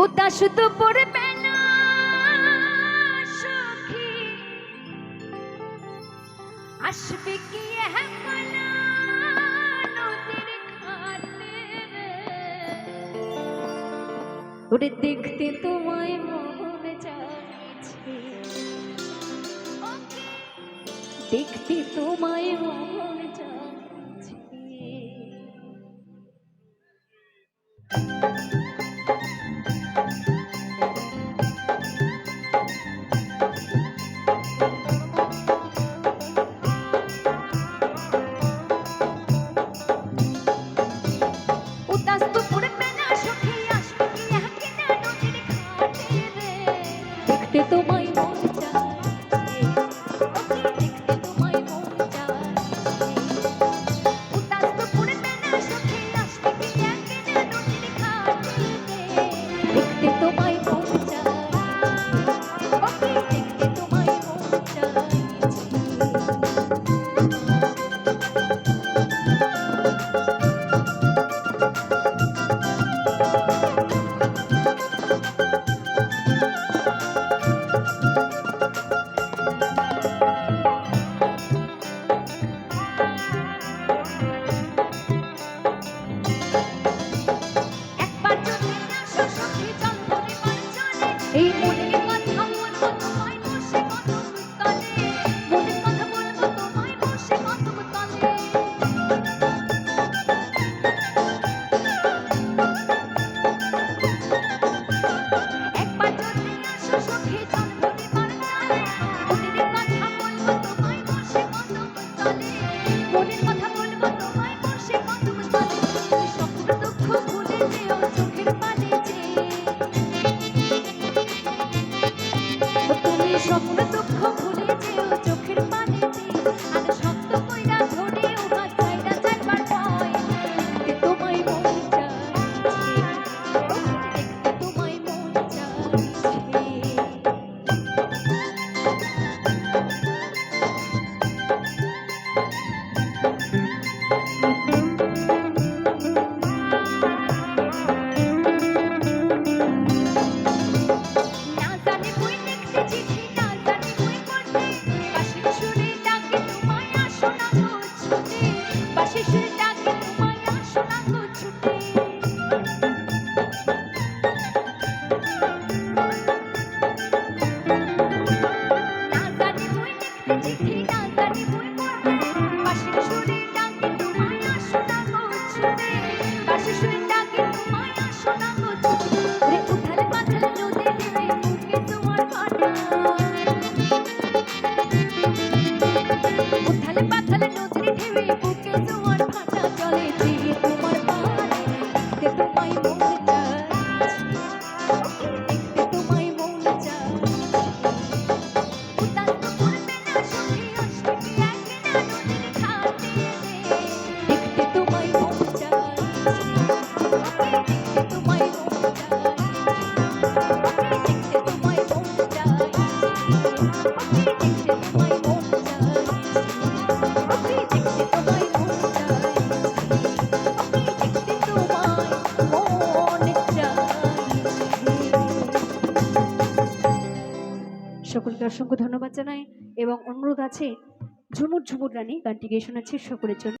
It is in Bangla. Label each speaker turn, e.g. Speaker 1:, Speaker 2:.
Speaker 1: ওটা শুধু পড়বে না, সখী। আসবে কি ওরে দেখতে তোমায় মন চাইছে। দেখতে তোমায় মন Música সকলকে অসংখ্য ধন্যবাদ জানাই এবং অনুরোধ আছে ঝুমুর ঝুমুর রানী, গানটি গিয়ে শোনাচ্ছি সকলের জন্য।